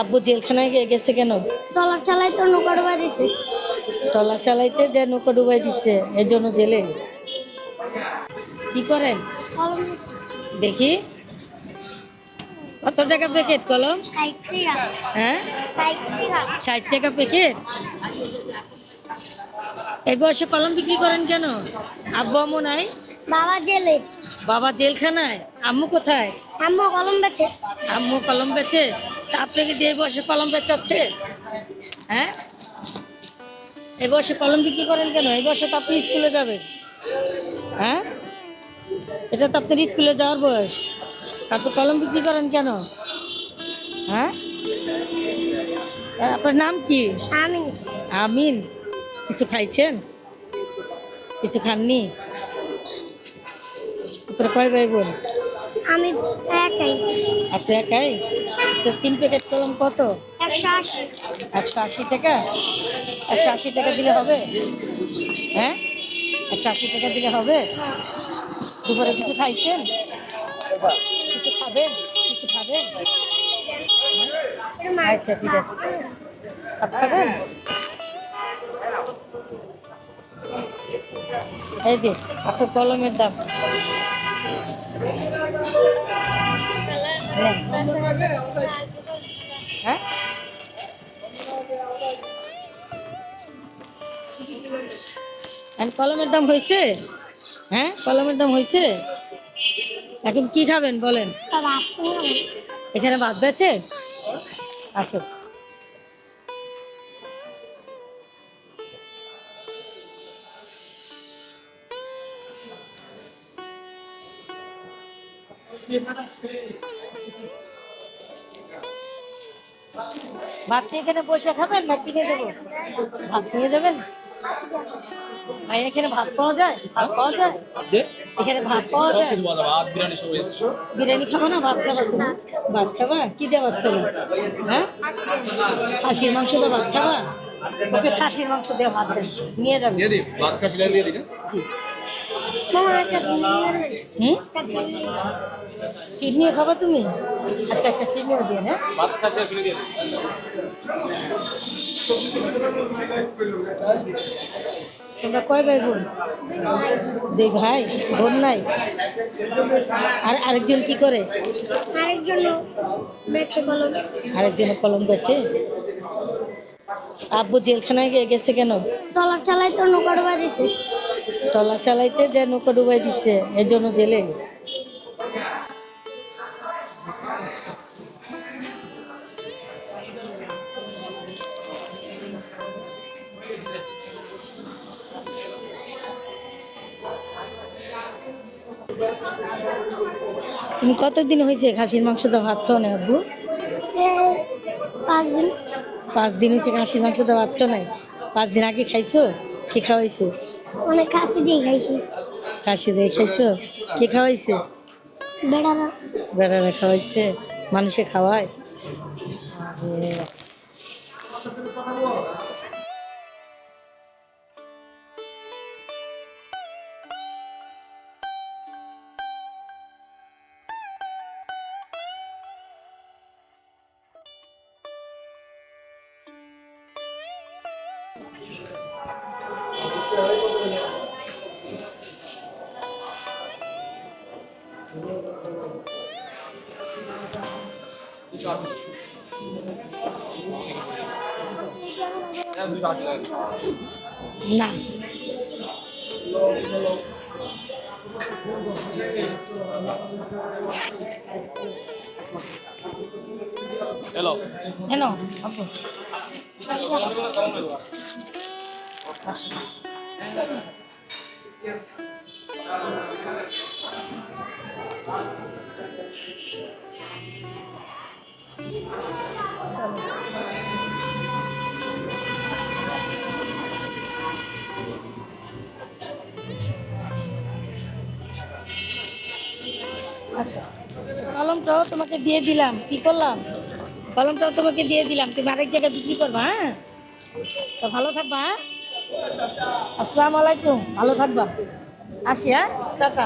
আব্বু জেলখানায় গেছে কেন? ডলার চালাই তো নৌকার বাড়িছে টলা চালাইতে যে নৌকা ডুবাই দিচ্ছে এর জন্য জেলে? কি করেন? দেখি। কত টাকা প্যাকেট কলম? হ্যাঁ? ষাট টাকা। প্যাকেট এই বয়সে কলম বিক্রি করেন কেন? আব্বু আম্মু নাই? বাবা জেলে। বাবা জেলখানায়? আম্মু কোথায়? আম্মু কলম বেছে আম্মু কলম বেচে? আপনাকে দিয়ে বয়সে কলম বেচাচ্ছে হ্যাঁ? এই বয়সে কলম বিক্রি করেন কেন? এই বয়সে তো আপনি স্কুলে যাবেন। হ্যাঁ? এটা তো আপনার স্কুলে যাওয়ার বয়স। আপনি কলম বিক্রি করেন কেন? হ্যাঁ? আপনার নাম কি? আমি আমিন। কিছু খাইছেন? কিছু খাননি? আপনার কয় ভাই বোন? আমি একাই। আপনি একাই? তো তিন প্যাকেট কলম কত? একশো আশি। টাকা? একশো আশি টাকা দিলে হবে? হ্যাঁ? একশো আশি টাকা দিলে হবে? দুপুরে কিছু খাইছেন? কিছু খাবেন? কিছু খাবেন? আচ্ছা ঠিক আছে। খাবেন? এই যে আপনার কলমের দাম। হ্যাঁ? কলমের দাম হয়েছে? হ্যাঁ? কলমের দাম হয়েছে? এখন কি খাবেন বলেন? এখানে বাদ বেছে আচ্ছা। ভাত এখানে বসে খাবেন না কিনে দেবো? ভাত নিয়ে যাবেন? ভাই এখানে ভাত পাওয়া যায়? ভাত পাওয়া যায়? এখানে ভাত পাওয়া যায়? বিরিয়ানি খাব না? ভাত খাবা তুমি? ভাত খাবা? কি দিয়ে ভাত খাব? হ্যাঁ? খাসির মাংস দিয়ে ভাত খাবা? ওকে খাসির মাংস দিয়ে ভাত দেন। নিয়ে যাবে। ভাত খাসি দিয়ে জি। হুম? বিরিয়ানি খাবা তুমি? আচ্ছা একটা কিডনিও দিয়ে হ্যাঁ? ভাত খাসি ফিরে দিয়ে তোমরা কয় ভাই বোন? যে ভাই বোন নাই? আর আরেকজন কি করে? আরেকজন বেছে কলম। আরেকজন কলম বেচে? আব্বু জেলখানায় গে- গেছে কেন? ডলার চালাই তো ডুবাই বাড়িছে টলা চালাইতে যে নৌকা ডুবাই দিচ্ছে এর জন্য জেলে? তুমি কতদিন হয়েছে খাসির মাংস তো ভাত খাও না আব্বু? পাঁচ দিন। পাঁচ দিন হয়েছে খাসির মাংস তো ভাত খাও নাই? পাঁচ দিন আগে খাইছো? কি খাওয়াইছে? অনেক খাসি দিয়ে খাইছি। খাসি দিয়ে খাইছো? কি খাওয়াইছে? বেড়ারা। বেড়ারা খাওয়াইছে? মানুষে খাওয়ায়? না হ্যালো কেন আপু আচ্ছা কলমটাও তোমাকে দিয়ে দিলাম কি করলাম? কলমটাও তোমাকে দিয়ে দিলাম, তুমি আরেক জায়গায় বিক্রি করবা হ্যাঁ? তো ভালো থাকবা হ্যাঁ? আসসালামু আলাইকুম, ভালো থাকবা। আসি হ্যাঁ? টাকা